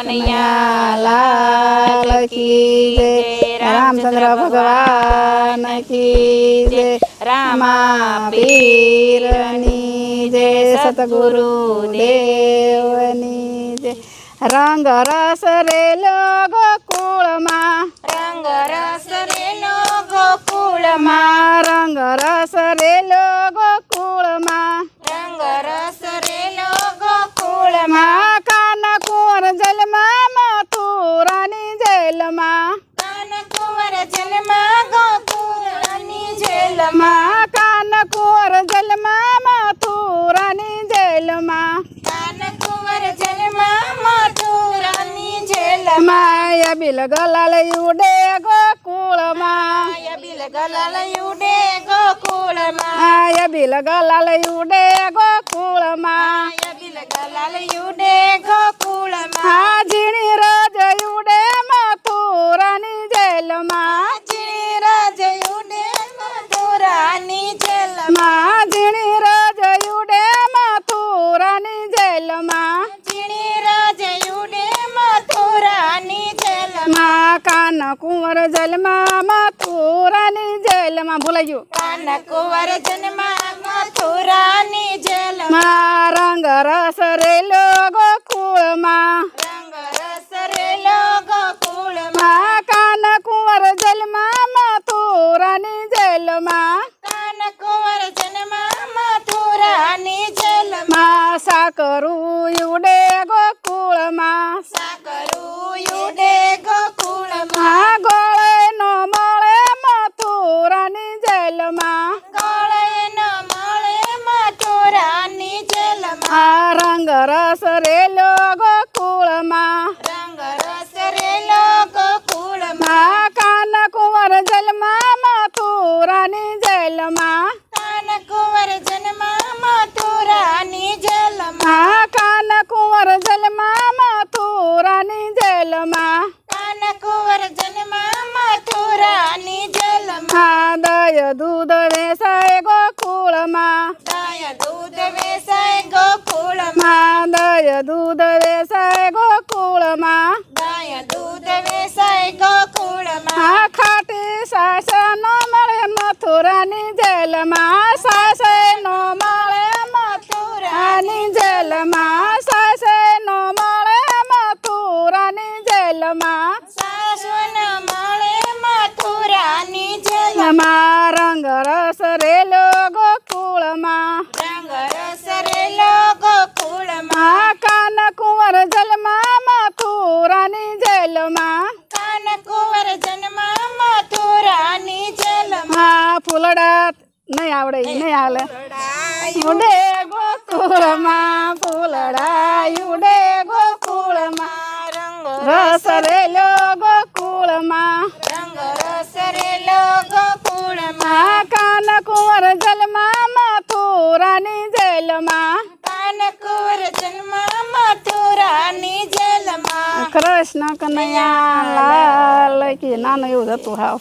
કનૈયા લાલ કી જય રામચંદ્ર ભગવાન કી જય રામા પીરની જય સતગુરુ દેવની જય રંગ રસ રેલો ગોકુળમાં રંગ રસ રેલો ગોકુળમાં રંગ રસ જેલમાં માં કાન કુંવર જલમાં મથુરાની જેલમાં. કાન કુંવર જન્મા મથુરાની જેલમાં. માયા બિલ ગલાલ ઉડે ગોકુળમાં માયા બિલ ગલાલ ઉડે ગોકુળમાં માયા બિલ ગલાલ ઉડે ગોકુળમાં માયા બિલ ગલાલ ઉડે ગોકુળમાં કાન કુંવર જલમાં મથુરાની જેલમાં ભૂલાઈ ગયું. કાન કુંવર જન્મા મથુરાની જેલમાં માં રંગ રસ રેલો ગોકુળમાં રંગ રસ રેલો ગોકુળમાં માં કાન કુંવર જલમાં મથુરાની જેલમાં. કાન કુંવર જન્મા મથુરાની જેલમાં સાકરું ઉડે ગોકુળમાં આ રંગ રસ રેલો ગોકુળમાં રંગ રસ રેલો ગોકુળમાં માં કાન કુંવર જલમાં મથુરાની જેલમાં. કાન કુંવર જલમાં મથુરાની જલમાં. કાન કુંવર જલમાં મથુરાની જલમાં. કાન કુંવર જલમાં મથુરાની જલમાં. દય દૂધ વેસાય દય દૂધ વેસાય ગોકુળમાં. ગાય દૂધ વેસાય ગોકુળમાં. આ ખાટી સાસ નો મળે મથુરાની જેલમાં. સાસ નો મળે મથુરાની જેલમાં. સાસ નો મળે મથુરાની જેલમાં. સાસુન મળે મથુરાની જેલમાં. રંગ રસ રેલો ફૂલડા નહીં આવડે ઈ નહીં હાલે. ઉડે ગોકુળમાં ફૂલડા ઉડે ગોકુળમાં રંગ રસ રેલો ગોકુળમાં રંગ રસ રેલો ગોકુળમાં કાન કુંવર જલમાં મથુરાની જેલમાં. કાન કુંવર જન્મા મથુરાની જેલમાં. કૃષ્ણ કનૈયા લાલ કે નાનું એવું હતું હાવ.